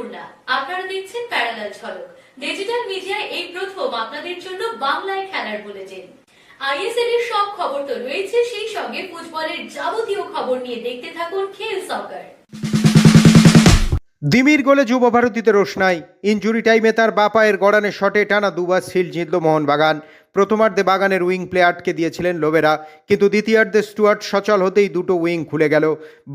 পূর্ণা আপনারা দেখছেন প্যারালাল ঝলক। ডিজিটাল মিডিয়ায় এই প্রথম আপনাদের জন্য বাংলায় খেলার আইএসএল এর সব খবর তো রয়েছে, সেই সঙ্গে ফুটবলের যাবতীয় খবর নিয়ে দেখতে থাকুন খেল সকার। দিমির গোলে যুব ভারতীতে রোশনাই ইঞ্জুরি টাইমে তার বাপায়ের গড়ানে শটে টানা দুবার সিল জিতল মোহনবাগান। প্রথমার্ধে বাগানের উইং প্লে আটকে দিয়েছিলেন লোবেরা কিন্তু দ্বিতীয়ার্ধে স্টুয়ার্ট সচল হতেই দুটো উইং খুলে গেল।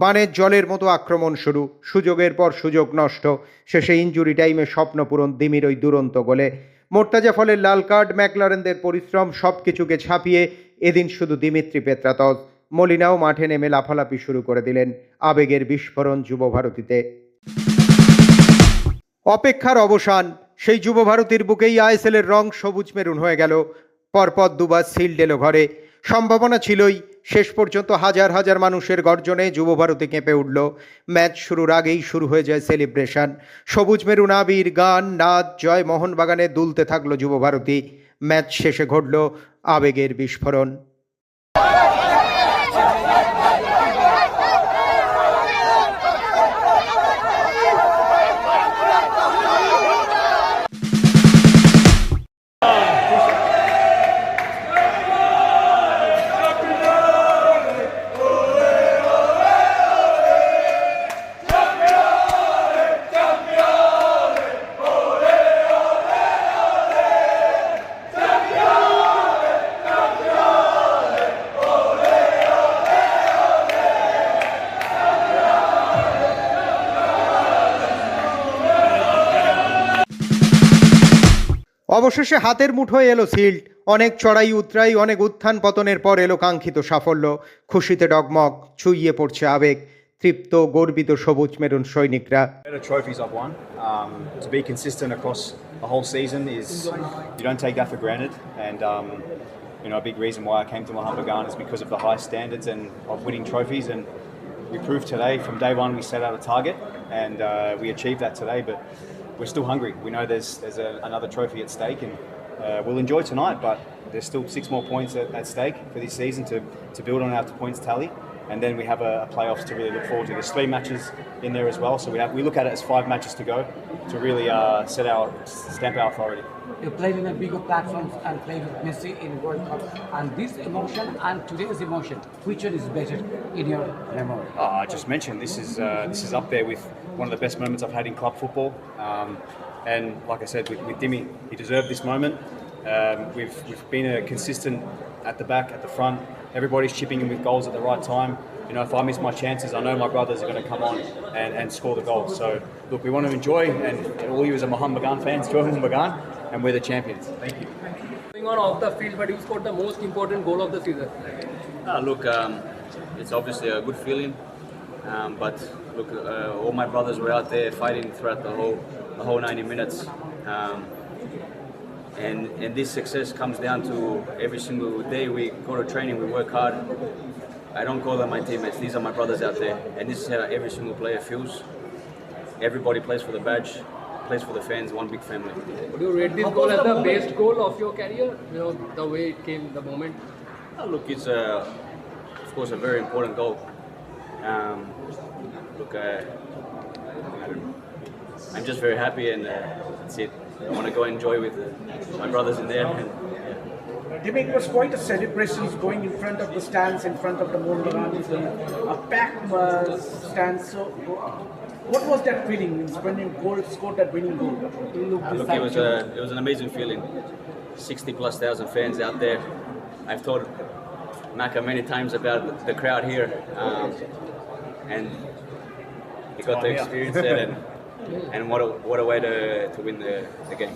বানের জলের মতো আক্রমণ শুরু, সুযোগের পর সুযোগ নষ্ট। শেষে ইঞ্জুরি টাইমে স্বপ্ন পূরণ দিমির ওই দুরন্ত গোলে। মোর্তাজা ফলের লাল কার্ড, ম্যাকলারেনদের পরিশ্রম সব কিছুকে ছাপিয়ে এদিন শুধু দিমিত্রি পেত্রাতস মলিনাও মাঠে নেমে লাফালাফি শুরু করে দিলেন আবেগের বিস্ফোরণ যুব ভারতীতে অপেক্ষার অবসান, সেই যুব ভারতীর বুকেই আইএসএলের রং সবুজ মেরুন হয়ে গেল। পরপর দুবার সিল এলো ঘরে। সম্ভাবনা ছিলই, শেষ পর্যন্ত হাজার হাজার মানুষের গর্জনে যুবভারতী কেঁপে উঠল। ম্যাচ শুরুর আগেই শুরু হয়ে যায় সেলিব্রেশন। সবুজ মেরু নাবির গান, নাচ, জয় মোহনবাগানে দুলতে থাকল যুবভারতী। ম্যাচ শেষে ঘটল আবেগের বিস্ফোরণ। অবশেষে হাতের মুঠোয় এলো সিল্ড অনেক চড়াই উতরাই অনেক উত্থান পতনের পর এলো কাঙ্ক্ষিত সাফল্য খুশিতে ডগমগ ছুইয়ে পড়ছে আবেগ তৃপ্ত গর্বিত সবুজ মেরুন সৈনিকরা trophies I've won. Um, to be consistent across the whole season is you don't take that for granted, and um, you know a big reason why I came to Mohammedan is because of the high standards and of winning trophies. And we proved today from day one we set out a target, and uh, we achieved that today. But we're still hungry. We know there's there's a, another trophy at stake, and uh, we'll enjoy tonight. But there's still six more points at, at stake for this season to to build on our points tally and then we have a, a playoffs to really look forward to. There's three matches in there as well, so we have we look at it as five matches to go to really uh, set our stamp our authority. You played in a bigger platform and played with Messi in World Cup. And this emotion and today's emotion, which one is better in your memory? Oh, I just mentioned this is uh, this is up there with one of the best moments I've had in club football, um, and like I said with, with Dimmy, he deserved this moment. Um, we've we've been a consistent at the back, at the front. Everybody's chipping in with goals at the right time. You know, if I miss my chances, I know my brothers are going to come on and, and score the goals. So, look, we want to enjoy, and all you as a Mohammed Bagan fans, join Mohammed Bagan, and we're the champions. Thank you. going on off the field, but you scored the most important goal of the season. Ah, look, um, it's obviously a good feeling, um, but look, uh, all my brothers were out there fighting throughout the whole the whole 90 minutes, um, and and this success comes down to every single day we go to training, we work hard. I don't call them my teammates; these are my brothers out there, and this is how every single player feels. Everybody plays for the badge, plays for the fans, one big family. Would you rate this goal as the best goal of your career? You know, the way it came, the moment. Uh, look, it's a, of course a very important goal. Um, look, uh, I, I am just very happy, and uh, that's it. I want to go enjoy with uh, my brothers in there. And, Jimmy, it was quite a celebration going in front of the stands, in front of the Mohan a packed uh, stand. So, what was that feeling when you goal, scored that winning goal? You look, it was a, it was an amazing feeling. 60 plus thousand fans out there. I've told Maka many times about the crowd here, um, and he got to experience it, and, and what a, what a way to, to win the, the game.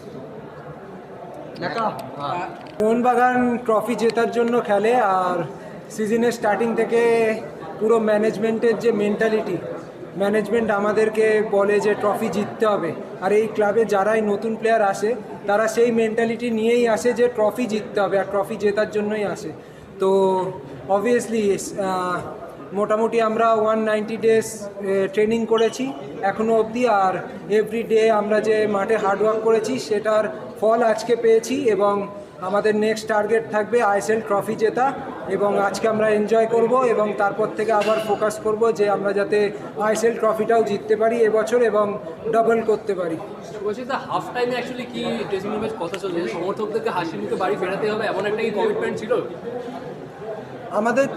Mohun Bagan trophy জেতার জন্য খেলে আর সিজনের starting থেকে পুরো ম্যানেজমেন্টের যে mentality management আমাদেরকে বলে যে ট্রফি জিততে হবে। আর এই ক্লাবে যারাই নতুন প্লেয়ার আসে তারা সেই মেন্টালিটি নিয়েই আসে যে ট্রফি জিততে হবে আর ট্রফি জেতার জন্যই আসে। তো অবভিয়াসলি মোটামুটি আমরা ওয়ান নাইনটি ডেজ ট্রেনিং করেছি এখনও অবধি, আর এভরি ডে আমরা যে মাঠে হার্ডওয়ার্ক করেছি, সেটার ফল আজকে পেয়েছি এবং আমাদের নেক্সট টার্গেট থাকবে আইএসএল ট্রফি জেতা এবং আজকে আমরা এনজয় করব এবং তারপর থেকে আবার ফোকাস করব যে আমরা যাতে আইএসএল ট্রফিটাও জিততে পারি এবছর এবং ডাবল করতে পারি। শুভজিৎ হাফ টাইমে অ্যাকচুয়ালি কি ড্রেসিং রুমে কথা চলছে? সমর্থকদেরকে হাসি মুখে বাড়ি ফেরাতে হবে, এমন একটা কমিটমেন্ট ছিল? আমাদের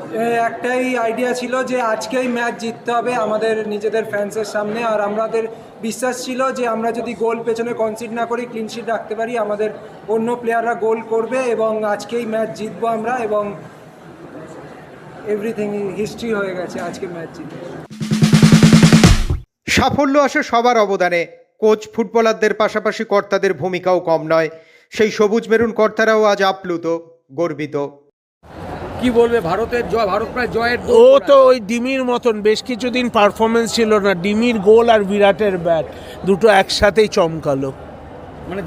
একটাই আইডিয়া ছিল যে আজকেই ম্যাচ জিততে হবে আমাদের নিজেদের ফ্যান্সের সামনে। আর আমাদের বিশ্বাস ছিল যে আমরা যদি গোল পেছনে কনসিড না করি ক্লিনশিট রাখতে পারি, আমাদের অন্য প্লেয়াররা গোল করবে এবং আজকেই ম্যাচ জিতবো আমরা এবং এভরিথিং হিস্ট্রি হয়ে গেছে আজকে ম্যাচ জিতে। সাফল্য আসে সবার অবদানে। কোচ ফুটবলারদের পাশাপাশি কর্তাদের ভূমিকাও কম নয়। সেই সবুজ মেরুন কর্তারাও আজ আপ্লুত, গর্বিত। কি বলবে ভারতের জয় ভারত প্রায় জয়ের ও তো ওই ডিমির মতন বেশ কিছুদিন পারফরমেন্স ছিল না। ডিমির গোল আর বিরাটের ব্যাট দুটো একসাথেই চমকালো। মানে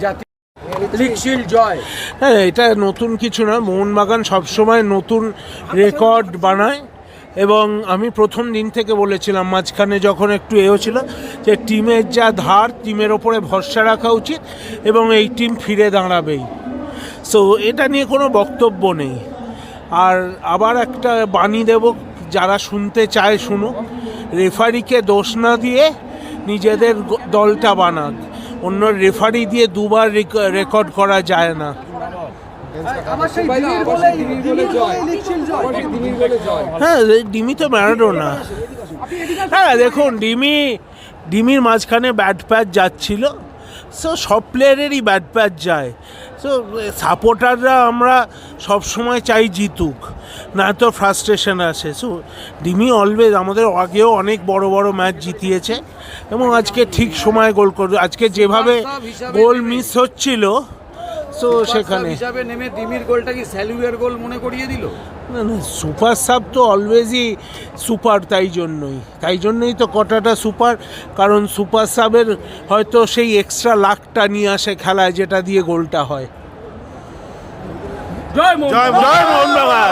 লিগশিল জয়। হ্যাঁ এটা নতুন কিছু না মোহনবাগান সবসময় নতুন রেকর্ড বানায়। এবং আমি প্রথম দিন থেকে বলেছিলাম মাঝখানে যখন একটু এও ছিল যে টিমের যা ধার টিমের ওপরে ভরসা রাখা উচিত এবং এই টিম ফিরে দাঁড়াবেই। সো এটা নিয়ে কোনো বক্তব্য নেই। আর আবার একটা বাণী দেব যারা শুনতে চায় শুনুক। রেফারিকে দোষ না দিয়ে নিজেদের দলটা বানাক। অন্য রেফারি দিয়ে দুবার রেকর্ড করা যায় না। হ্যাঁ ডিমি তো ম্যারাডোনা। হ্যাঁ দেখুন ডিমি ডিমির মাঝখানে ব্যাট প্যাচ যাচ্ছিল। সো সব প্লেয়ারেরই ব্যাট প্যাচ যায়। সো সাপোর্টাররা আমরা সব সময় চাই জিতুক না তো ফ্রাস্ট্রেশন আছে সো ডিমি অলওয়েজ আমাদের আগেও অনেক বড় বড় ম্যাচ জিতিয়েছে এবং আজকে ঠিক সময় গোল করবে আজকে যেভাবে গোল মিস হচ্ছিল সো সেখানে। হিসাবে নেমে দিমির গোলটা কি স্যালুয়ের গোল মনে করিয়ে দিল? না না সুপার সাব তো অলওয়েজই সুপার তাই জন্যই। তাই জন্যই তো কটাটা সুপার কারণ সুপার সাবের হয়তো সেই এক্সট্রা লাখটা নিয়ে আসে খেলায় যেটা দিয়ে গোলটা হয়। জয় জয় জয় মোহনবাগান।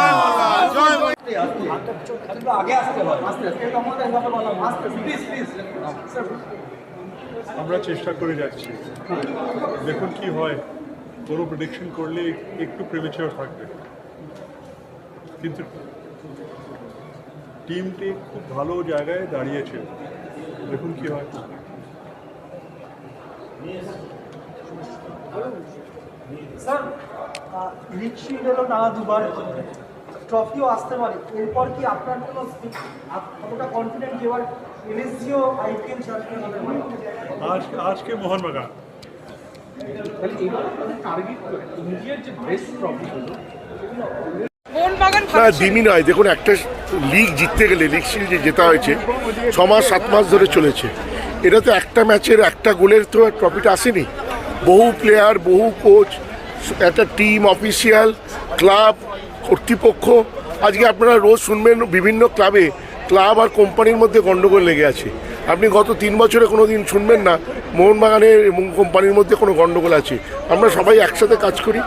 আমরা চেষ্টা করে যাচ্ছি। দেখুন কি হয়। কোনো প্রেডিকশন করলে একটু প্রেমেচার থাকবে। কিন্তু টিমটি খুব ভালো জায়গায় দাঁড়িয়েছে। দেখুন কি হয়। স্যার লিগ এলো টানা দুবার ট্রফিও আসতে পারে। এরপর কি আপনার কোনো কতটা কনফিডেন্ট যে এবার এনএসজিও আইপিএল চ্যাম্পিয়ন হবে? আজ আজকে মোহনবাগান। না দিনই নয়। দেখুন একটা লিগ জিততে গেলে লিগ সিরিজে জেতা হয়েছে ছ মাস সাত মাস ধরে চলেছে। এটা তো একটা ম্যাচের একটা গোলের তো ট্রফিটা আসেনি। বহু প্লেয়ার বহু কোচ একটা টিম অফিসিয়াল ক্লাব কর্তৃপক্ষ। আজকে আপনারা রোজ শুনবেন বিভিন্ন ক্লাবে ক্লাব আর কোম্পানির মধ্যে গণ্ডগোল লেগে আছে। আপনি গত তিন বছরে কোনো দিন শুনবেন না, মোহনবাগানের এবং কোম্পানির মধ্যে কোনো গণ্ডগোল আছে। আমরা সবাই একসাথে কাজ করি,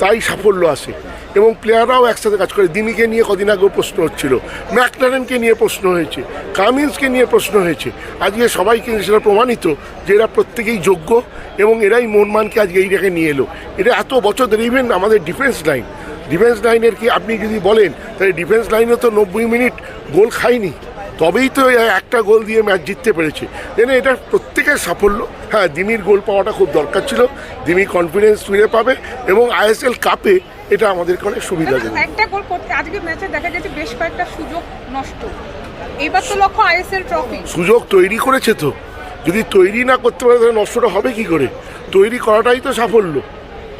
তাই সাফল্য আসে এবং প্লেয়াররাও একসাথে কাজ করে। দিমিকে নিয়ে কদিন আগেও প্রশ্ন হচ্ছিল ম্যাকলারেনকে নিয়ে প্রশ্ন হয়েছে, কামিন্সকে নিয়ে প্রশ্ন হয়েছে। আজকে সবাইকে সেটা প্রমাণিত যে এরা প্রত্যেকেই যোগ্য এবং এরাই মোহনমানকে আজকে এই নিয়ে এলো। এটা এত বছর ধরে ইভেন আমাদের ডিফেন্স লাইন ডিফেন্স লাইনের কি আপনি যদি বলেন, তাহলে ডিফেন্স লাইনে তো নব্বই মিনিট গোল খায়নি। তবেই তো একটা গোল দিয়ে ম্যাচ জিততে পেরেছে। যেন এটা প্রত্যেকের সাফল্য। হ্যাঁ দিমির গোল পাওয়াটা খুব দরকার ছিল। দিমি কনফিডেন্স ফিরে পাবে এবং আইএসএল কাপে এটা আমাদেরকে অনেক সুবিধা দেবে। একটা গোল করতে আজকে ম্যাচে দেখা গেছে বেশ কয়েকটা সুযোগ নষ্ট। এবার তো লক্ষ্য আইএসএল ট্রফি সুযোগ তৈরি করেছে তো। যদি তৈরি না করতে পারে তাহলে নষ্টটা হবে কি করে? তৈরি করাটাই তো সাফল্য।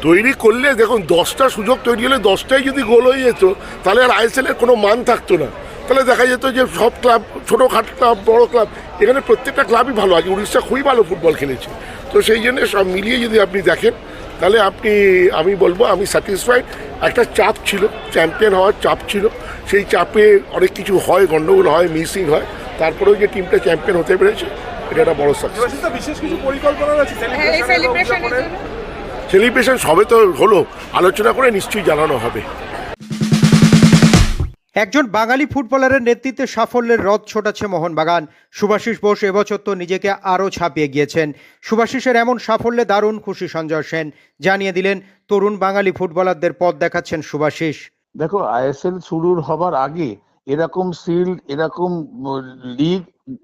তৈরি করলে দেখুন দশটা সুযোগ তৈরি হলে দশটাই যদি গোল হয়ে যেত তাহলে আর আইএসএলের কোনো মান থাকতো না। তাহলে দেখা যেত যে সব ক্লাব ছোটোখাটো ক্লাব বড় ক্লাব এখানে প্রত্যেকটা ক্লাবই ভালো আছে। উড়িষ্যা খুবই ভালো ফুটবল খেলেছে। তো সেই জন্য সব মিলিয়ে যদি আপনি দেখেন তাহলে আপনি আমি বলব আমি স্যাটিসফাইড একটা চাপ ছিল চ্যাম্পিয়ন হওয়ার চাপ ছিল। সেই চাপে অনেক কিছু হয় গণ্ডগোল হয় মিসিং হয়। তারপরেও যে টিমটা চ্যাম্পিয়ন হতে পেরেছে এটা একটা বড় সাকসেস বিশেষ কিছু পরিকল্পনা রয়েছে হ্যাঁ এই সেলিব্রেশনের জন্য। সেলিব্রেশন সবে তো হলো। আলোচনা করে নিশ্চয়ই জানানো হবে। একজন বাঙালি ফুটবলারের নেতৃত্বে সাফল্যের রথ ছোটাচ্ছে মোহনবাগান। সুভাষিস বোস এবছর তো নিজেকে আরও ছাপিয়ে গিয়েছেন। সুভাষিসের এমন সাফল্যে দারুণ খুশি সঞ্জয় সেন। জানিয়ে দিলেন, তরুণ বাঙালি ফুটবলারদের পথ দেখাচ্ছেন সুভাষিস। দেখো, আইএসএল শুরুর হবার আগে এরকম শিল্ড এরকম লিগ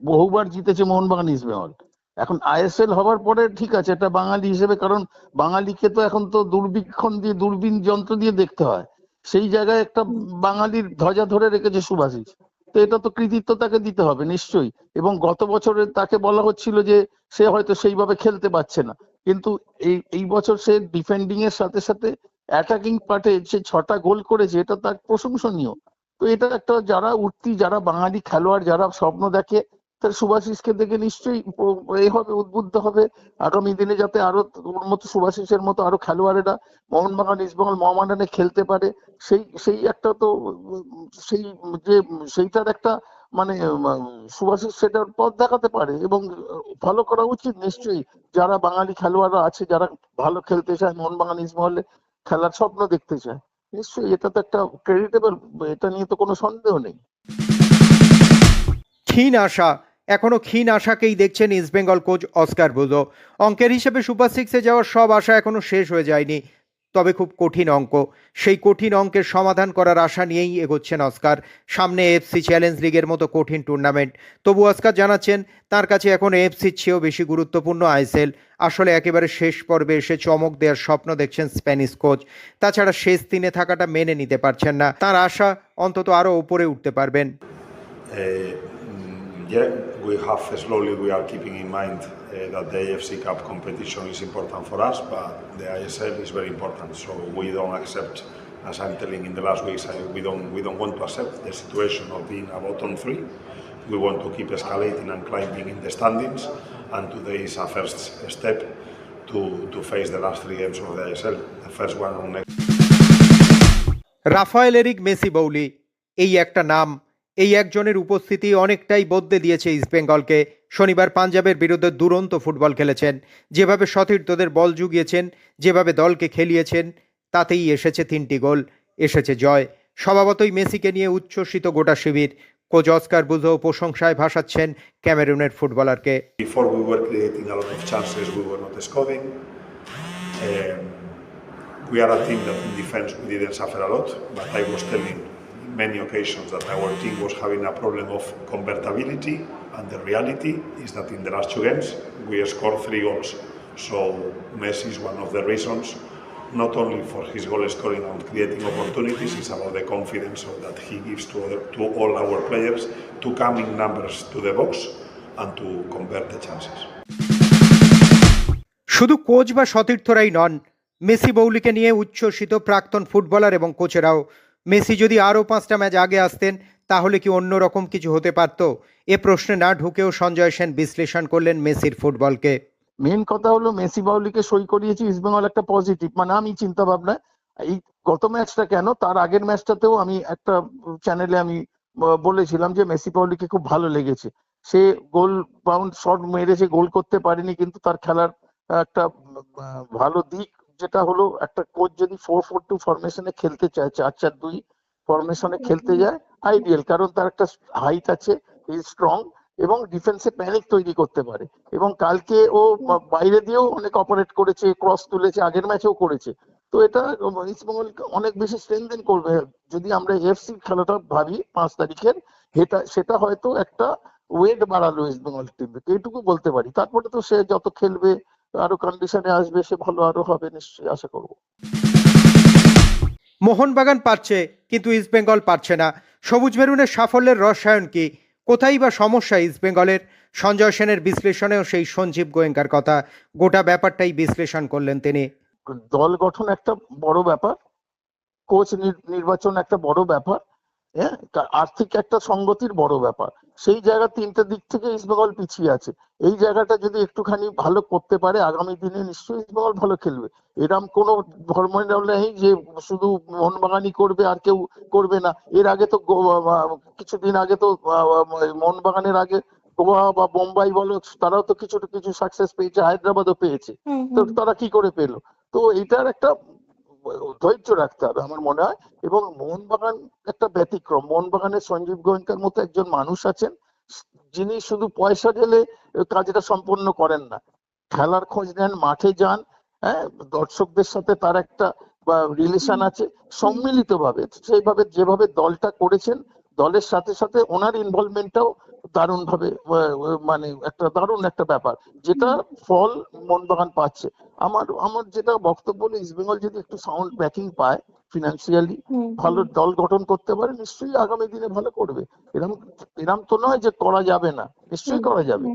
বহুবার জিতেছে মোহনবাগান ইস্ট বেঙ্গল। এখন আইএসএল হবার পরে ঠিক আছে, এটা বাঙালি হিসেবে, কারণ বাঙালিকে তো এখন তো দূরবীক্ষণ দিয়ে, দূরবীন যন্ত্র দিয়ে দেখতে হয়। সেই জায়গায় একটা বাঙালির ধ্বজা ধরে রেখেছে সুভাষিস তো এটা তো কৃতিত্ব তাকে দিতে হবে নিশ্চয়ই। এবং গত বছরে তাকে বলা হচ্ছিল যে সে হয়তো সেইভাবে খেলতে পারছে না। কিন্তু এই এই বছর সে ডিফেন্ডিং এর সাথে সাথে অ্যাটাকিং পার্টে সে ছটা গোল করেছে এটা তার প্রশংসনীয়। তো এটা একটা যারা উঠতি যারা বাঙালি খেলোয়াড় যারা স্বপ্ন দেখে তার সুভাষিসকে দেখে নিশ্চয়ই এ হবে, উদ্বুদ্ধ হবে। আগামী দিনে যাতে আরও ওর মতো সুভাষিসের মতো আরও খেলোয়াড়েরা মোহনবাগান ইস্টবেঙ্গল মহামাডানে খেলতে পারে, সেই সেই একটা তো, সেই যে, সেইটার একটা মানে সুভাষিস সেটার পথ দেখাতে পারে এবং ভালো করা উচিত নিশ্চয়ই। যারা বাঙালি খেলোয়াড়রা আছে, যারা ভালো খেলতে চায়, মোহনবাগান ইস্টবেঙ্গলে খেলার স্বপ্ন দেখতে চায়, নিশ্চয়ই এটা তো একটা ক্রেডিটেবল এটা নিয়ে তো কোনো সন্দেহ নেই। ক্ষীণ আশা এখনও ক্ষীণ আশাকেই দেখছেন ইস্টবেঙ্গল কোচ অস্কার বুজো অঙ্কের হিসেবে সুপার সিক্সে যাওয়ার সব আশা এখনও শেষ হয়ে যায়নি। তবে খুব কঠিন অঙ্ক। সেই কঠিন অঙ্কের সমাধান করার আশা নিয়েই এগোচ্ছেন অস্কার সামনে এফসি চ্যালেঞ্জ লিগের মতো কঠিন টুর্নামেন্ট তবু অস্কার জানাচ্ছেন, তার কাছে এখন এফসির চেয়েও বেশি গুরুত্বপূর্ণ আইসেল আসলে একেবারে শেষ পর্বে এসে চমক দেওয়ার স্বপ্ন দেখছেন স্প্যানিশ কোচ তাছাড়া শেষ দিনে থাকাটা মেনে নিতে পারছেন না। তার আশা অন্তত আরও উপরে উঠতে পারবেন। we have slowly we are keeping in mind uh, that the AFC Cup competition is important for us, but the ISL is very important. So we don't accept, as I'm telling in the last weeks, I, we don't we don't want to accept the situation of being a bottom three. We want to keep escalating and climbing in the standings, and today is a first step to to face the last three games of the ISL. The first one on next. Raphael Eric Messi বৌলি এই একটা নাম এই একজনের উপস্থিতি অনেকটাই বদলে দিয়েছে ইস্টবেঙ্গলকে শনিবার পাঞ্জাবের বিরুদ্ধে দুরন্ত ফুটবল খেলেছেন। যেভাবে সতীর্থদের বল জুগিয়েছেন যেভাবে দলকে খেলিয়েছেন তাতেই এসেছে তিনটি গোল এসেছে জয়। স্বভাবতই মেসিকে নিয়ে উচ্ছ্বসিত গোটা শিবির। কোচ অস্কার বুঝো প্রশংসায় ভাসাচ্ছেন ক্যামেরুনের ফুটবলারকে. Um, we are a team that in defense we didn't suffer a lot, but I was telling in many occasions that our team was having a problem of convertibility, and the reality is that in the last two games we scored three goals. So Messi is one of the reasons, not only for his goal scoring and creating opportunities, it's about the confidence that he gives to, other, to all our players to come in numbers to the box and to convert the chances. শুধু coach বা সতীর্থরাই নন Messi বৌলিকে নিয়ে উচ্ছ্বসিত প্রাক্তন footballer এবং কোচেরাও Messi যদি আরও পাঁচটা ম্যাচ আগে আসতেন, তাহলে কি অন্য রকম কিছু হতে পারত? এ প্রশ্নে না ঢুকেও সঞ্জয় সেন বিশ্লেষণ করলেন মেসির ফুটবলকে। মেন কথা হলো মেসি বাউলিকে সই করিয়েছি ইস্টবেঙ্গল একটা পজিটিভ। মানে আমি চিন্তা ভাবনা এই গত ম্যাচটা কেন? তার আগের ম্যাচটাতেও আমি একটা চ্যানেলে আমি বলেছিলাম যে মেসি পাউলিকে খুব ভালো লেগেছে। সে গোল বাউন্ড শট মেরেছে, গোল করতে পারেনি, কিন্তু তার খেলার একটা ভালো দিক যেটা হলো একটা কোচ যদি ফোর ফোর টু ফরমেশনে খেলতে চায় চার চার দুই ফরমেশনে খেলতে যায় আইডিয়াল কারণ তার একটা হাইট আছে স্ট্রং এবং ডিফেন্সে প্যানিক তৈরি করতে পারে। এবং কালকে ও বাইরে দিয়েও অনেক অপারেট করেছে ক্রস তুলেছে আগের ম্যাচেও করেছে। তো এটা ইস্টবেঙ্গল অনেক বেশি স্ট্রেংথেন করবে। যদি আমরা এফসি খেলাটা ভাবি পাঁচ তারিখের সেটা সেটা হয়তো একটা ওয়েট বাড়ালো ইস্টবেঙ্গল টিমে এইটুকু বলতে পারি। তারপরে তো সে যত খেলবে আরও কন্ডিশনে আসবে সে ভালো আরও হবে নিশ্চয়ই আশা করব। মোহনবাগান পারছে কিন্তু ইস্টবেঙ্গল পারছে না। সবুজ মেরুনের সাফল্যের রসায়ন কি? কোথায় বা সমস্যা ইস্টবেঙ্গলের সঞ্জয় সেনের বিশ্লেষণেও সেই সঞ্জীব গোয়েঙ্কার কথা। গোটা ব্যাপারটাই বিশ্লেষণ করলেন তিনি। দল গঠন একটা বড় ব্যাপার কোচ নির্বাচন একটা বড় ব্যাপার হ্যাঁ? আর্থিক একটা সঙ্গতির বড় ব্যাপার। সেই জায়গা তিনটা দিক থেকে ইস্টবেঙ্গল পিছিয়ে আছে। এই জায়গাটা যদি একটুখানি ভালো করতে পারে আগামী দিনে নিশ্চয়ই ইস্টবেঙ্গল ভালো খেলবে। এরম কোনো ধর্ম নেই যে শুধু মোহনবাগানই করবে আর কেউ করবে না। এর আগে তো কিছুদিন আগে তো মোহনবাগানের আগে গোয়া বা বোম্বাই বলো তারাও তো কিছু কিছু সাকসেস পেয়েছে হায়দ্রাবাদও পেয়েছে। তো তারা কি করে পেল? তো এটার একটা ধৈর্য রাখতে হবে আমার মনে হয়। এবং মোহনবাগান একটা ব্যতিক্রম। মোহনবাগানের সঞ্জীব গোয়েঙ্কার মতো একজন মানুষ আছেন যিনি শুধু পয়সা গেলে কাজটা সম্পন্ন করেন না। খেলার খোঁজ নেন মাঠে যান হ্যাঁ দর্শকদের সাথে তার একটা বা রিলেশন আছে সম্মিলিতভাবে সেইভাবে যেভাবে দলটা করেছেন দলের সাথে সাথে ওনার ইনভলভমেন্টটাও দারুণ ভাবে মানে একটা দারুণ একটা ব্যাপার। যেটা ফল মোহনবাগান পাচ্ছে। আমার আমার যেটা বক্তব্য হলো ইস্টবেঙ্গল যদি একটু সাউন্ড ব্যাকিং পায় ফিনান্সিয়ালি ভালো দল গঠন করতে পারে নিশ্চয়ই আগামী দিনে ভালো করবে। এরকম এরম তো নয় যে করা যাবে না নিশ্চয়ই করা যাবে।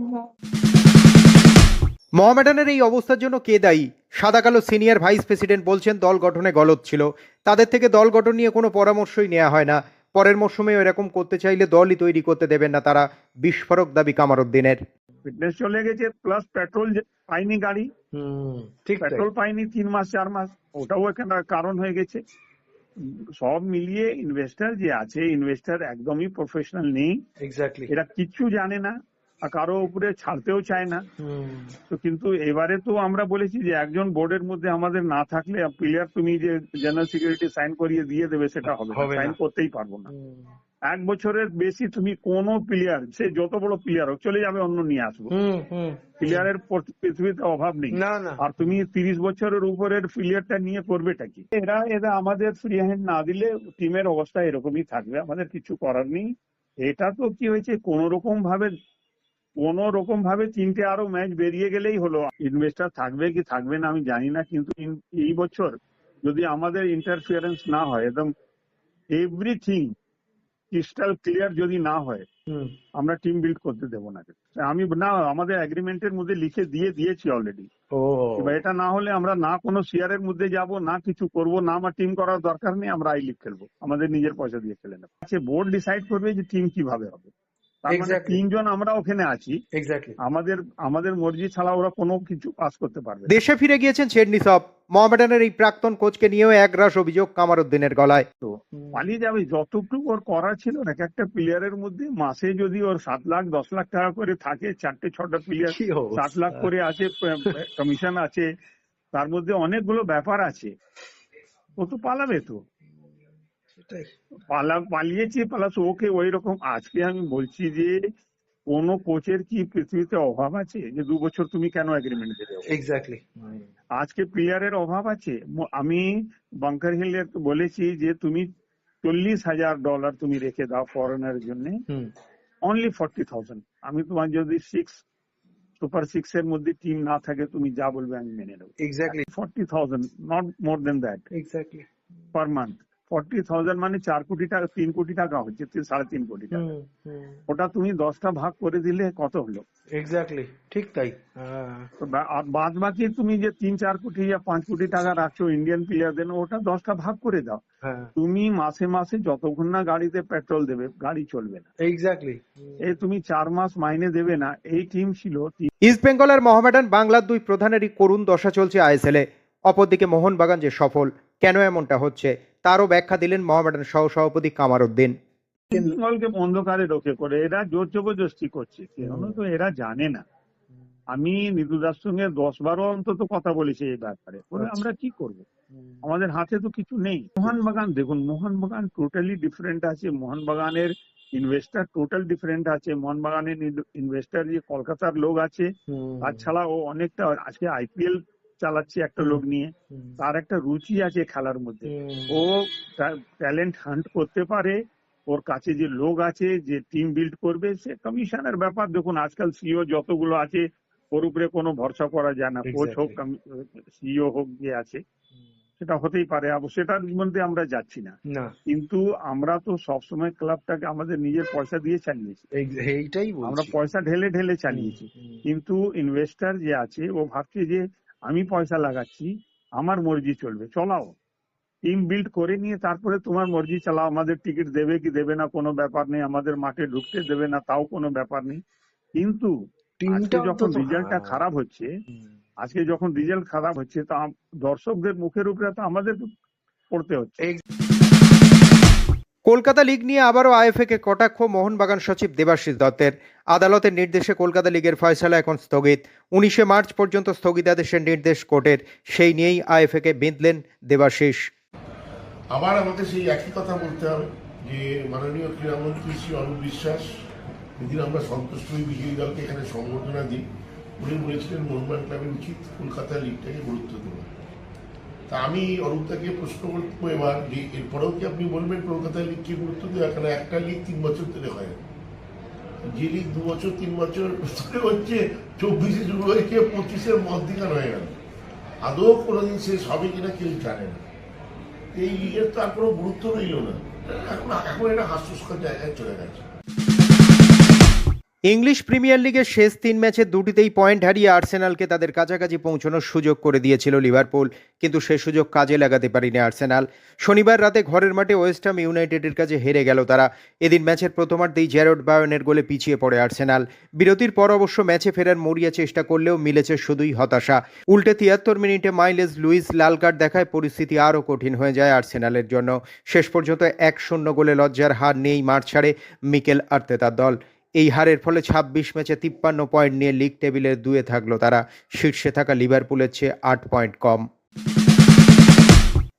মোহামেডানের এই অবস্থার জন্য কে দায়ী? সাদা কালো সিনিয়র ভাইস প্রেসিডেন্ট বলছেন দল গঠনে গলত ছিল। তাদের থেকে দল গঠন নিয়ে কোনো পরামর্শই নেওয়া হয় না। পরের মরশুমে এরকম করতে চাইলে দলই তৈরি করতে দেবেন না তারা। বিস্ফোরক দাবি কামারুদ্দিনের। ফিটনেস চলে গেছে প্লাস পেট্রোল পাইনি গাড়ি। ঠিক পেট্রোল পাইনি তিন মাস চার মাস ওটাও এখানে কারণ হয়ে গেছে। সব মিলিয়ে ইনভেস্টার যে আছে ইনভেস্টার একদমই প্রফেশনাল নেই। এরা কিচ্ছু জানে না আর কারও উপরে ছাড়তেও চায় না। তো কিন্তু এবারে তো আমরা বলেছি যে একজন বোর্ডের মধ্যে আমাদের না থাকলে প্লেয়ার তুমি যে জেনারেল সিকিউরিটি সাইন করিয়ে দিয়ে দেবে সেটা হবে। সাইন করতেই পারব না। এক বছরের বেশি তুমি কোনো প্লেয়ার সে যত বড় প্লেয়ার হোক চলে যাবে অন্য নিয়ে আসব। প্লেয়ারের পৃথিবীতে অভাব নেই। আর তুমি তিরিশ বছরের উপরের প্লেয়ারটা নিয়ে করবেটা কি? এরা এরা আমাদের ফ্রি হ্যান্ড না দিলে টিমের অবস্থা এরকমই থাকবে আমাদের কিছু করার নেই। এটা তো কি হয়েছে কোন রকম ভাবে কোন রকম ভাবে তিনটে আরও ম্যাচ বেরিয়ে গেলেই হলো। ইনভেস্টার থাকবে কি থাকবে না আমি জানি না কিন্তু এই বছর যদি আমাদের ইন্টারফিয়ারেন্স না হয় একদম এভরিথিং ক্রিস্টাল ক্লিয়ার যদি না হয় আমরা টিম বিল্ড করতে দেবো না আমি না আমাদের এগ্রিমেন্টের মধ্যে লিখে দিয়ে দিয়েছি অলরেডি এটা না হলে আমরা না কোনো শেয়ার এর মধ্যে যাব না কিছু করব না আমার টিম করার দরকার নেই আমরা আই লিগ খেলব। আমাদের নিজের পয়সা দিয়ে খেলে নেব। আচ্ছা বোর্ড ডিসাইড করবে যে টিম কীভাবে হবে. তিনজন আমরা ওখানে আছি। আমাদের আমাদের মর্জি ছাড়া ওরা কোনো কিছু পাস করতে পারবে দেশে ফিরে গিয়েছেন চেডনিসব মোহামেডানের এই প্রাক্তন কোচকে নিয়েও একরাশ অভিযোগ কামারুদ্দিনের গলায়। তো পালিয়ে যাবে যতটুকু ওর করার ছিল না এক একটা প্লেয়ারের মধ্যে মাসে যদি ওর সাত লাখ দশ লাখ টাকা করে থাকে চারটে ছটা প্লেয়ার কি সাত লাখ করে আছে কমিশন আছে তার মধ্যে অনেকগুলো ব্যাপার আছে। ও তো পালাবে তো। পালা পালিয়েছে প্লাস ওকে ওই রকম আজকে আমি বলছি যে কোন কোচের কি পৃথিবীতে অভাব আছে? যে দু বছর তুমি কেন এগ্রিমেন্ট ওকে? এক্স্যাক্টলি আজকে প্লেয়ারের অভাব আছে। আমি বাংকার হিলে বলেছি যে তুমি চল্লিশ হাজার ডলার তুমি রেখে দাও ফরেনার জন্য। অনলি ফর্টি থাউজেন্ড আমি তোমার যদি সিক্স সুপার সিক্স এর মধ্যে টিম না থাকে তুমি যা বলবে আমি মেনে নেব। Exactly forty thousand not more than that exactly per month forty thousand মানে চার কোটি টাকা তিন কোটি টাকা হচ্ছে সাড়ে তিন কোটি টাকা। ওটা তুমি দশটা ভাগ করে দিলে কত হলো? এক্স্যাক্টলি ঠিক তাই। হ্যাঁ। আর বাদ বাকি তুমি যে তিন চার কোটি বা পাঁচ কোটি টাকা রাখছো ইন্ডিয়ান প্লেয়ারদের ওটা দশটা ভাগ করে দাও। হ্যাঁ। তুমি মাসে মাসে যতক্ষণ না গাড়িতে পেট্রোল দেবে গাড়ি চলবে না। এক্স্যাক্টলি এই তুমি চার মাস মাইনে দেবে না এই টিম ছিল ইস্ট বেঙ্গল আর মোহামেডান বাংলার দুই প্রধানেরই করুণ দশা চলছে আইএসএল এ অপরদিকে মোহনবাগান যে সফল কেন এমনটা হচ্ছে? তারও ব্যাখ্যা দিলেন মোহামেডান সহ সভাপতি কামারুদ্দিন। বেঙ্গলকে অন্ধকারে রোকে করে এরা জোর জবরদস্তি করছে। তো এরা জানে না। আমি নিতুদার সঙ্গে দশ বারো অন্তত কথা বলেছি এই ব্যাপারে। আমরা কি করব? আমাদের হাতে তো কিছু নেই। মোহনবাগান দেখুন মোহনবাগান টোটালি ডিফারেন্ট আছে। মোহনবাগানের ইনভেস্টার টোটাল ডিফারেন্ট আছে। মোহনবাগানের ইনভেস্টার যে কলকাতার লোক আছে তাছাড়া ও অনেকটা আজকে আইপিএল চালাচ্ছে একটা লোক নিয়ে। তার একটা রুচি আছে খেলার মধ্যে। ও ট্যালেন্ট হান্ট করতে পারে ওর কাছে যে লোক আছে যে টিম বিল্ড করবে সে কমিশনের ব্যাপার। দেখুন আজকাল সিও যতগুলো আছে ওর উপরে কোনো ভরসা করা যায় না। কোচ হোক সিও হোক যে আছে সেটা হতেই পারে। সেটার মধ্যে আমরা যাচ্ছি না। না। কিন্তু আমরা তো সবসময় ক্লাবটাকে আমাদের নিজের পয়সা দিয়ে চালিয়েছি। আমরা পয়সা ঢেলে ঢেলে চালিয়েছি। কিন্তু ইনভেস্টার যে আছে ও ভাবছে যে আমি পয়সা লাগাচ্ছি আমার মর্জি চলবে চলাও। টিম বিল্ড করে নিয়ে তারপরে তোমার মর্জি চালাও আমাদের টিকিট দেবে কি দেবে না কোনো ব্যাপার নেই আমাদের মাঠে ঢুকতে দেবে না তাও কোনো ব্যাপার নেই। কিন্তু আজকে যখন রেজাল্টটা হ্যাঁ। খারাপ হচ্ছে আজকে যখন রেজাল্ট খারাপ হচ্ছে তা দর্শকদের মুখের উপরে তো আমাদের পড়তে হচ্ছে। কলকাতা লিগ নিয়ে আবারও আইএফএ কে কটাক্ষ মোহনবাগান সচিব দেবাশিস দত্তের। আদালতের নির্দেশে কলকাতা লিগের ফয়সালা এখন স্থগিত। উনিশে মার্চ পর্যন্ত স্থগিতাদেশের নির্দেশ কোর্টের। সেই নিয়েই আইএফএ কে বিঁধলেন দেবাশিস। আবার আমাদের সেই একই কথা বলতে হবে, যে মাননীয় ক্রীড়ামন্ত্রী শ্রী অরূপ বিশ্বাস, যেদিন আমরা সন্তুষ্ট হয়ে বিজয়ী দলকে এখানে সংবর্ধনা দিই, উনি বলেছিলেন মোহনবাগান ক্লাবের উচিত কলকাতা লিগটাকে গুরুত্ব দেওয়া। তা আমি অরূপদাকে প্রশ্ন করব এবার যে এরপরেও কি আপনি বলবেন কলকাতায় লিগকে গুরুত্ব দেওয়া? কারণ একটা লিগ তিন বছর ধরে হয়। যে লিগ দু বছর, তিন বছর ধরে হচ্ছে, চব্বিশে শুরু হয়েছে পঁচিশের মধ্যিকার হয়ে গেল। আদৌ কোনোদিন শেষ হবে কিনা কেউ জানে না। এই লিগের তো আর কোনো গুরুত্ব রইল না। এখন এখন এটা হাস্যস্কর জায়গায় চলে গেছে। ইংলিশ প্রিমিয়ার লিগের শেষ তিন ম্যাচের দুটিতেই পয়েন্ট হারিয়ে আর্সেনালকে তাদের কাছাকাছি পৌঁছানোর সুযোগ করে দিয়েছিল লিভারপুল, কিন্তু সে সুযোগ কাজে লাগাতে পারেনি আর্সেনাল। শনিবার রাতে ঘরের মাঠে ওয়েস্টহাম ইউনাইটেডের কাছে হেরে গেল তারা। এদিন ম্যাচের প্রথমার্ধেই জ্যারড বায়নের গোলে পিছিয়ে পড়ে আর্সেনাল। বিরতির পর অবশ্য ম্যাচে ফেরার মরিয়া চেষ্টা করলেও মিলেছে শুধুই হতাশা। উল্টে তিয়াত্তর মিনিটে মাইলেজ লুইস লাল কার্ড দেখায় পরিস্থিতি আরও কঠিন হয়ে যায় আর্সেনালের জন্য। শেষ পর্যন্ত এক শূন্য গোলে লজ্জার হার নেই মাঠ ছাড়ে মিকেল আর্তেতার দল। এই হারের ফলে ছাব্বিশ ম্যাচে তিপ্পান্ন পয়েন্ট নিয়ে লিগ টেবিলের দুয়ে থাকল তারা। শীর্ষে থাকা লিভারপুলের চেয়ে আট পয়েন্ট কম।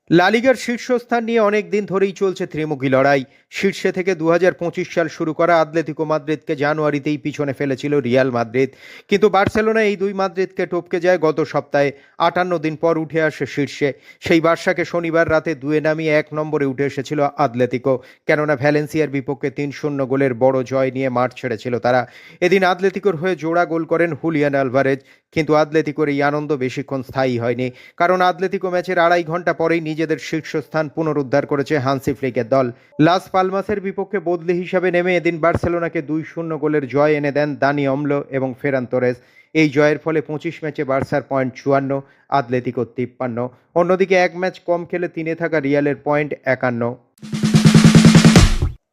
লালিগার শীর্ষস্থান নিয়ে অনেক দিন ধরেই চলছে ত্রিমুখী লড়াই। শীর্ষে থেকে দুহাজার পঁচিশ সাল শুরু করা আতলেতিকো মাদ্রিদকে জানুয়ারিতেই পিছনে ফেলেছিল রিয়াল মাদ্রিদ। কিন্তু বার্সেলোনা এই দুই মাদ্রিদকে টপকে যায় গত সপ্তাহে, আটান্ন দিন পর উঠে আসে শীর্ষে। সেই বার্সাকে শনিবার রাতে দুয়ে নামিয়ে এক নম্বরে উঠে এসেছিল আতলেতিকো, কেননা ভ্যালেন্সিয়ার বিপক্ষে তিন শূন্য গোলের বড় জয় নিয়ে মাঠ ছেড়েছিল তারা। এদিন আতলেতিকোর হয়ে জোড়া গোল করেন হুলিয়ান আলভারেজ। কিন্তু আতলেতিকোর এই আনন্দ বেশিক্ষণ স্থায়ী হয়নি। কারণ আতলেতিকো ম্যাচের আড়াই ঘণ্টা পরেই নিজেদের শীর্ষস্থান পুনরুদ্ধার করেছে হান্সি ফ্লিকের দল। লাস পালমাসের বিপক্ষে বদলি হিসাবে নেমে এদিন বার্সেলোনাকে দুই শূন্য গোলের জয় এনে দেন দানি অম্ল এবং ফেরান তোরেস। এই জয়ের ফলে পঁচিশ ম্যাচে বার্সার পয়েন্ট চুয়ান্ন, আতলেতিকো তিপ্পান্ন। অন্যদিকে এক ম্যাচ কম খেলে তিনে থাকা রিয়ালের পয়েন্ট একান্ন।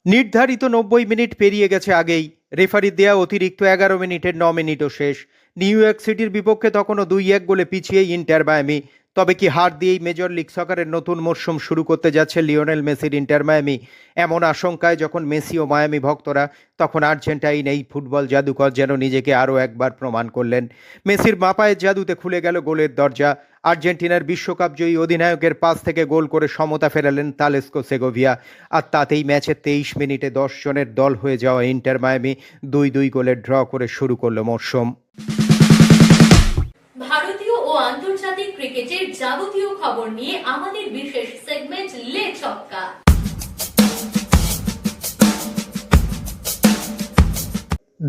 নির্ধারিত নব্বই মিনিট পেরিয়ে গেছে আগেই। রেফারি দেয়া অতিরিক্ত এগারো মিনিটের ন মিনিটও শেষ। নিউ ইয়র্ক সিটির বিপক্ষে তখনও দুই এক গোলে পিছিয়ে ইন্টার মায়ামি। তবে কি হার দিয়েই মেজর লিগ সকারের নতুন মরশুম শুরু করতে যাচ্ছে লিওনেল মেসির ইন্টার মায়ামি। এমন আশঙ্কায় যখন মেসি ও মায়ামি ভক্তরা, তখন আর্জেন্টাইন এই ফুটবল জাদুকর যেন নিজেকে আরও একবার প্রমাণ করলেন। মেসির মাপায়ের জাদুতে খুলে গেল গোলের দরজা। আর্জেন্টিনার বিশ্বকাপ জয়ী অধিনায়কের পাস থেকে গোল করে সমতা ফেরালেন তালেস্কো সেগোভিয়া। আর তাতেই ম্যাচে তেইশ মিনিটে দশ জনের দল হয়ে যাওয়া ইন্টার মায়ামি দুই দুই গোলের ড্র করে শুরু করল মরশুম। আন্তর্জাতিক ক্রিকেটের যাবতীয় খবর নিয়ে আমাদের বিশেষ সেগমেন্ট লে ছক্কা।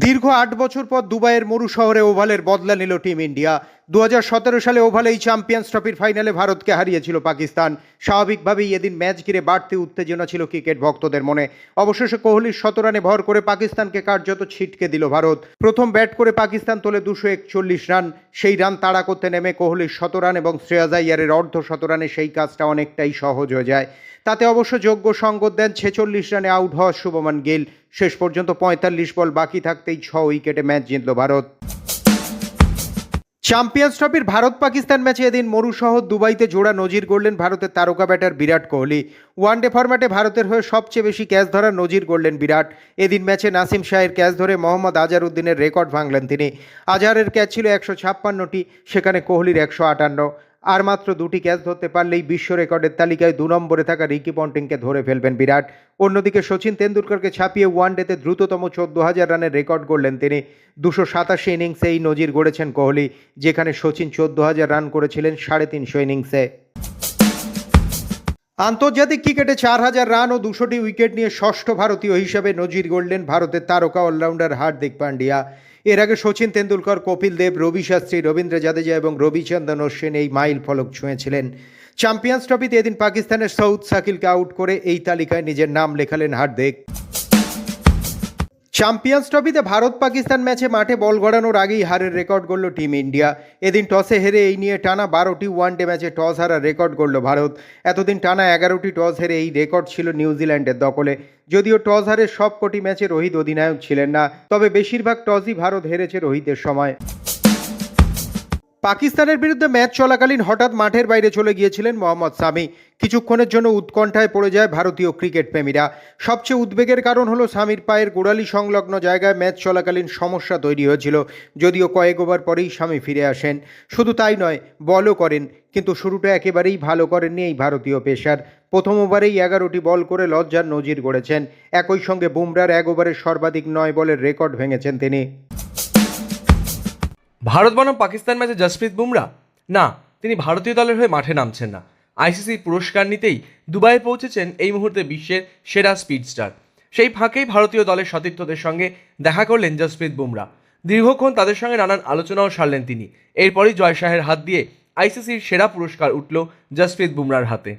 দীর্ঘ আট বছর পর দুবাইয়ের মরু শহরে ওভালের বদলা নিল টিম ইন্ডিয়া। দু হাজার সতেরো সালে ওভালেই চ্যাম্পিয়ন্স ট্রফির ফাইনালে ভারতকে হারিয়েছিল পাকিস্তান। স্বাভাবিকভাবেই এদিন ম্যাচ ঘিরে বাড়তি উত্তেজনা ছিল ক্রিকেট ভক্তদের মনে। অবশেষে কোহলির শতরানে ভর করে পাকিস্তানকে কার্যত ছিটকে দিল ভারত। প্রথম ব্যাট করে পাকিস্তান তোলে দুশো একচল্লিশ রান। সেই রান তাড়া করতে নেমে কোহলির শতরান এবং শ্রেয়াজ আইয়ারের অর্ধ শতরানে সেই কাজটা অনেকটাই সহজ হয়ে যায়। তাতে অবশ্য যোগ্য সঙ্গত দেন ছেচল্লিশ রানে আউট হওয়া শুভমান গিল। শেষ পর্যন্ত পঁয়তাল্লিশ বল বাকি থাকতেই ছ উইকেটে ম্যাচ জিতল ভারত। চ্যাম্পিয়ন্স ট্রফির ভারত পাকিস্তান ম্যাচে এদিন মরুসহ দুবাইতে জোড়া নজির গড়লেন ভারতের তারকা ব্যাটার বিরাট কোহলি। ওয়ানডে ফরম্যাটে ভারতের হয়ে সবচেয়ে বেশি ক্যাচ ধরার নজির গড়লেন বিরাট। এদিন ম্যাচে নাসিম শাহের ক্যাচ ধরে মোহাম্মদ আজহারউদ্দিনের রেকর্ড ভাঙলেন তিনি। আজহারের ক্যাচ ছিল একশো ছাপ্পান্নটি, সেখানে কোহলির একশো আটান্ন। আর মাত্র দুটি ক্যাচ ধরতে পারলেই বিশ্ব রেকর্ডের তালিকায় দু নম্বরে থাকা রিকি পন্টিংকে ধরে ফেলবেন বিরাট। অন্যদিকে সচিন তেন্ডুলকরকে ছাপিয়ে ওয়ানডেতে দ্রুততম চোদ্দ হাজার রানের রেকর্ড গড়লেন তিনি। দুশো সাতাশি ইনিংসে এই নজির গড়েছেন কোহলি, যেখানে সচিন চোদ্দ হাজার রান করেছিলেন সাড়ে তিনশো ইনিংসে। আন্তর্জাতিক ক্রিকেটে চার হাজার রান ও দুশোটি উইকেট নিয়ে ষষ্ঠ ভারতীয় হিসাবে নজির গড়লেন ভারতের তারকা অলরাউন্ডার হার্দিক পান্ডিয়া। এর আগে শচীন তেন্ডুলকর, কপিল দেব, রবি শাস্ত্রী, রবীন্দ্র জাদেজা এবং রবিচন্দন অশ্বিন এই মাইল ফলক ছুঁয়েছিলেন। চ্যাম্পিয়ন্স ট্রফিতে এদিন পাকিস্তানের সৌদ সাকিলকে আউট করে এই তালিকায় নিজের নাম লেখালেন হার্দিক। চ্যাম্পিয়ন্স ট্রফিতে ভারত পাকিস্তান ম্যাচে মাঠে বল গড়ানোর আগেই হারের রেকর্ড গড়ল টিম ইন্ডিয়া। এদিন টসে হেরে এই নিয়ে টানা বারোটি ওয়ানডে ম্যাচে টস হারার রেকর্ড গড়ল ভারত। এতদিন টানা এগারোটি টস হেরে এই রেকর্ড ছিল নিউজিল্যান্ডের দখলে। যদিও টস হারের সব কটি ম্যাচে রোহিত অধিনায়ক ছিলেন না, তবে বেশিরভাগ টসই ভারত হেরেছে রোহিতের সময়। পাকিস্তানের বিরুদ্ধে ম্যাচ চলাকালীন হঠাৎ মাঠের বাইরে চলে গিয়েছিলেন মোহাম্মদ সামি। কিছুক্ষণের জন্য উৎকণ্ঠায় পড়ে যায় ভারতীয় ক্রিকেট প্রেমীরা। সবচেয়ে উদ্বেগের কারণ হলো সামির পায়ের গোড়ালি সংলগ্ন জায়গায় ম্যাচ চলাকালীন সমস্যা তৈরি হয়েছিল। যদিও কয়েক ওভার পরেই স্বামী ফিরে আসেন। শুধু তাই নয়, বলও করেন, কিন্তু শুরুটা একেবারেই ভালো করেননি এই ভারতীয় পেশার প্রথম ওভারেই এগারোটি বল করে লজ্জার নজির গড়েছেন। একই সঙ্গে বুমরার এক ওভারের সর্বাধিক নয় বলের রেকর্ড ভেঙেছেন তিনি। ভারত বনাম পাকিস্তান ম্যাচে জসপ্রীত বুমরা? না, তিনি ভারতীয় দলের হয়ে মাঠে নামছেন না। আইসিসি পুরস্কার নিতেই দুবাইয়ে পৌঁছেছেন এই মুহূর্তে বিশ্বের সেরা স্পিড স্টার। সেই ফাঁকেই ভারতীয় দলের সতীর্থদের সঙ্গে দেখা করলেন জসপ্রীত বুমরা। দীর্ঘক্ষণ তাদের সঙ্গে নানান আলোচনাও সারলেন তিনি। এরপরই জয় শাহের হাত দিয়ে আইসিসির সেরা পুরস্কার উঠল জসপ্রীত বুমরার হাতে।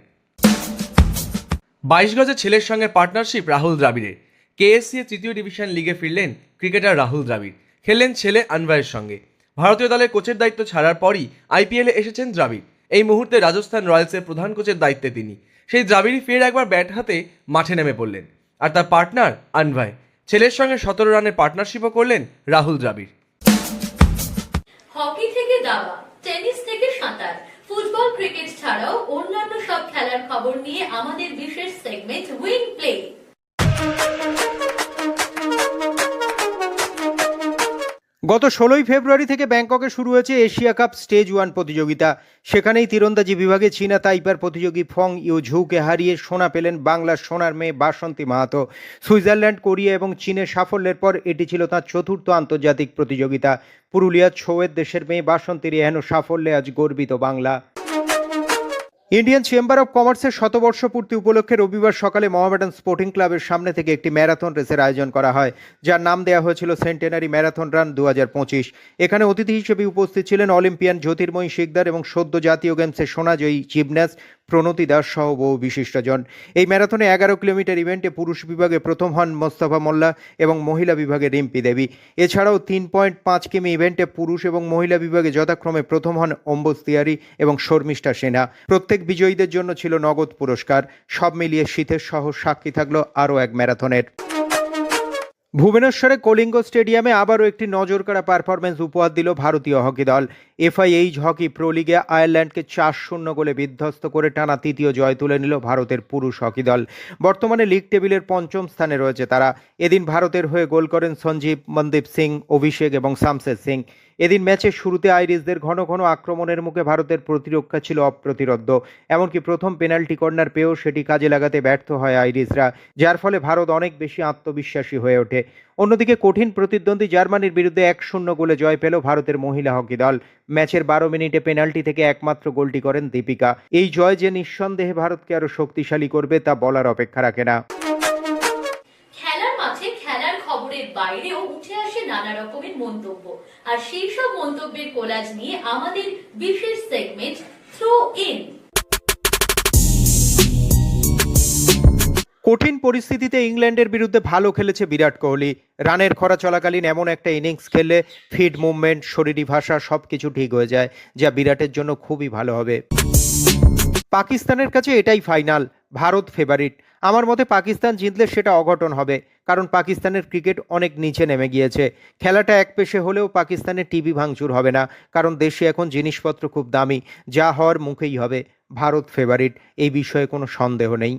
বাইশ গজের ছেলের সঙ্গে পার্টনারশিপ রাহুল দ্রাবিড়ের। কেএসসি তৃতীয় ডিভিশন লিগে ফিরলেন ক্রিকেটার রাহুল দ্রাবিড়। খেললেন ছেলে আনভারের সঙ্গে। ভারতীয় দলের কোচের দায়িত্ব ছাড়ার পরই আইপিএলে এসেছেন দ্রাবিড়। এই মুহূর্তে রাজস্থান রয়্যালসের প্রধান কোচের দায়িত্বে তিনি। সেই দ্রাবিড়ই ফের একবার ব্যাট হাতে মাঠে নেমে পড়লেন। আর তার পার্টনার আনভাই। ছেলের সঙ্গে সতেরো রানের পার্টনারশিপও করলেন রাহুল দ্রাবিড়। হকি থেকে দাবা, টেনিস থেকে সাঁতার, ফুটবল, ক্রিকেট ছাড়াও অন্যান্য সব খেলার খবর নিয়ে আমাদের বিশেষ সেগমেন্ট প্লে গত ষোলোই ফেব্রুয়ারি থেকে ব্যাংককে শুরু হয়েছে এশিয়া কাপ স্টেজ ওয়ান প্রতিযোগিতা। সেখানেই তীরন্দাজি বিভাগে চীনা তাইপার প্রতিযোগী ফং ইউ ঝুকে হারিয়ে সোনা পেলেন বাংলার সোনার মেয়ে বাসন্তী মাহাতো। সুইজারল্যান্ড, কোরিয়া এবং চীনের সাফল্যের পর এটি ছিল তাঁর চতুর্থ আন্তর্জাতিক প্রতিযোগিতা। পুরুলিয়ার ছৌয়ের দেশের মেয়ে বাসন্তীর এহেন সাফল্যে আজ গর্বিত বাংলা। ইন্ডিয়ান চেম্বার অফ কমার্সের শতবর্ষ পূর্তি উপলক্ষে রবিবার সকালে মহামেডান স্পোর্টিং ক্লাবের সামনে থেকে একটি ম্যারাথন রেসের আয়োজন করা হয়, যার নাম দেওয়া হয়েছিল সেন্টেনারি ম্যারাথন রান দু হাজার পঁচিশ। এখানে অতিথি হিসেবে উপস্থিত ছিলেন অলিম্পিয়ান জ্যোতির্ময়ী শিকদার এবং সদ্য জাতীয় গেমসের সোনাজয়ী জিমন্যাস্ট প্রণতি দাস সহ বহু বিশিষ্টজন। এই ম্যারাথনে এগারো কিলোমিটার ইভেন্টে পুরুষ বিভাগে প্রথম হন মোস্তফা মোল্লা এবং মহিলা বিভাগে রিম্পি দেবী। এছাড়াও তিন পয়েন্ট পাঁচ কিমি ইভেন্টে পুরুষ এবং মহিলা বিভাগে যথাক্রমে প্রথম হন অম্বুজ তিয়ারি এবং শর্মিষ্ঠা সেনা। প্রত্যেক বিজয়ীদের জন্য ছিল নগদ পুরস্কার। সব মিলিয়ে শীতের সহ সাক্ষী থাকল আরও এক ম্যারাথনের। ভুবনেশ্বরে কলিঙ্গ স্টেডিয়ামে আবারও একটি নজর কাড়া পারফরমেন্স উপহার দিল ভারতীয় হকি দল। এফআইএইচ হকি প্রো লিগে আয়ারল্যান্ডকে চার শূন্য গোলে বিধ্বস্ত করে টানা তৃতীয় জয় তুলে নিল ভারতের পুরুষ হকি দল। বর্তমানে লিগ টেবিলের পঞ্চম স্থানে রয়েছে তারা। এদিন ভারতের হয়ে গোল করেন সঞ্জীব, মনদীপ সিং, অভিষেক এবং শামশেদ সিং। এদিন ম্যাচের শুরুতে আইরিশদের ঘন ঘন আক্রমণের মুখে ভারতের প্রতিরক্ষা ছিল অপ্রতিরোধ্য। এমনকি প্রথম পেনাল্টি কর্নার পেয়েও সেটি কাজে লাগাতে ব্যর্থ হয় আইরিশরা, যার ফলে ভারত অনেক বেশি আত্মবিশ্বাসী হয়ে ওঠে। অন্যদিকে কঠিন প্রতিদ্বন্দ্বী জার্মানির বিরুদ্ধে এক শূন্য গোলে জয় পেল ভারতের মহিলা হকি দল। ম্যাচের বারো মিনিটে পেনাল্টি থেকে একমাত্র গোলটি করেন দীপিকা। এই জয় যে নিঃসন্দেহে ভারতকে আরও শক্তিশালী করবে তা বলার অপেক্ষা রাখে না। খেলার মাঠে খেলার খবরের বাইরেও উঠে আসে নানা রকমের মন্তব্য। আর সেই সব মন্তব্যের কোলাজ নিয়ে আমাদের বিশেষ সেগমেন্ট থ্রো ইন কঠিন পরিস্থিতিতে ইংল্যান্ডের বিরুদ্ধে ভালো খেলেছে বিরাট কোহলি। রানের খরা চলাকালীন এমন একটা ইনিংস খেললে ফিড মুভমেন্ট শরীরী ভাষা সব কিছু ঠিক হয়ে যায়, যা বিরাটের জন্য খুবই ভালো হবে। পাকিস্তানের কাছে এটাই ফাইনাল ভারত ফেভারিট আমার মতে পাকিস্তান জিতলে সেটা অঘটন হবে, কারণ পাকিস্তানের ক্রিকেট অনেক নিচে নেমে গিয়েছে। খেলাটা এক পেশে হলেও পাকিস্তানের টিভি ভাঙচুর হবে না, কারণ দেশে এখন জিনিসপত্র খুব দামি, যা হওয়ার মুখেই হবে ভারত ফেভারিট এই বিষয়ে কোনো সন্দেহ নেই।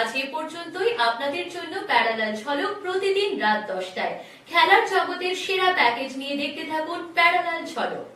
আজ এ পর্যন্তই, আপনাদের জন্য প্যারালাল ঝলক প্রতিদিন রাত দশটায়। খেলার জগতের সেরা প্যাকেজ নিয়ে দেখতে থাকুন প্যারালাল ঝলক।